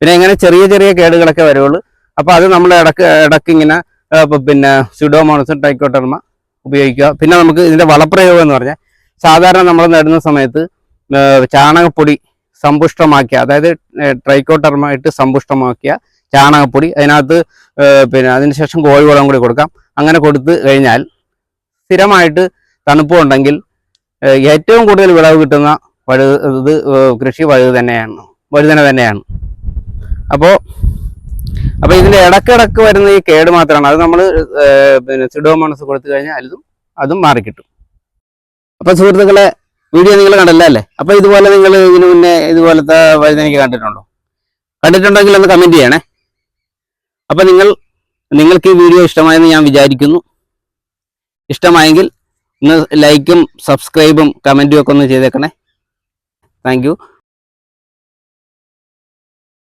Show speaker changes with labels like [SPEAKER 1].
[SPEAKER 1] പിന്നെ ഇങ്ങനെ ചെറിയ ചെറിയ കേടുകളൊക്കെ വരുള്ളൂ. അപ്പോൾ അത് നമ്മൾ ഇടയ്ക്ക് ഇടയ്ക്ക് ഇങ്ങനെ പിന്നെ സ്യൂഡോമോണസും ടൈക്കോട്ടർമ ഉപയോഗിക്കുക. പിന്നെ നമുക്ക് ഇതിന്റെ വളപ്രയോഗം എന്ന് പറഞ്ഞാൽ സാധാരണ നമ്മൾ നടുന്ന സമയത്ത് ചാണകപ്പൊടി സമ്പുഷ്ടമാക്കിയ അതായത് ട്രൈക്കോട്ടർമ ഇട്ട് സമ്പുഷ്ടമാക്കിയ ചാണകപ്പൊടി അതിനകത്ത് പിന്നെ അതിനുശേഷം കോഴിവളം കൂടി കൊടുക്കാം. അങ്ങനെ കൊടുത്തു കഴിഞ്ഞാൽ സ്ഥിരമായിട്ട് തണുപ്പ് ഉണ്ടെങ്കിൽ ഏറ്റവും കൂടുതൽ വിളവ് കിട്ടുന്ന വഴു ഇത് കൃഷി വഴുത് തന്നെയാണ് വഴുതന തന്നെയാണ്. അപ്പോൾ അപ്പോൾ ഇതിന്റെ ഇടക്കിടക്ക് വരുന്ന ഈ കേട് മാത്രമാണ്. അത് നമ്മൾ പിന്നെ സിഡോമോണസ് കൊടുത്തു കഴിഞ്ഞാൽ അതും അതും മാറിക്കിട്ടും. അപ്പോൾ സുഹൃത്തുക്കളെ വീഡിയോ നിങ്ങൾ കണ്ടല്ല അല്ലേ? അപ്പോൾ ഇതുപോലെ നിങ്ങൾ ഇതിനു മുന്നേ ഇതുപോലത്തെ വഴുതനയ്ക്ക് കണ്ടിട്ടുണ്ടോ? കണ്ടിട്ടുണ്ടെങ്കിൽ ഒന്ന് കമന്റ് ചെയ്യണേ. അപ്പോൾ നിങ്ങൾ നിങ്ങൾക്ക് ഈ വീഡിയോ ഇഷ്ടമായെന്ന് ഞാൻ വിചാരിക്കുന്നു. ഇഷ്ടമായെങ്കിൽ ഒന്ന് ലൈക്കും സബ്സ്ക്രൈബും കമന്റും ഒക്കെ ഒന്ന് ചെയ്തേക്കണേ. താങ്ക്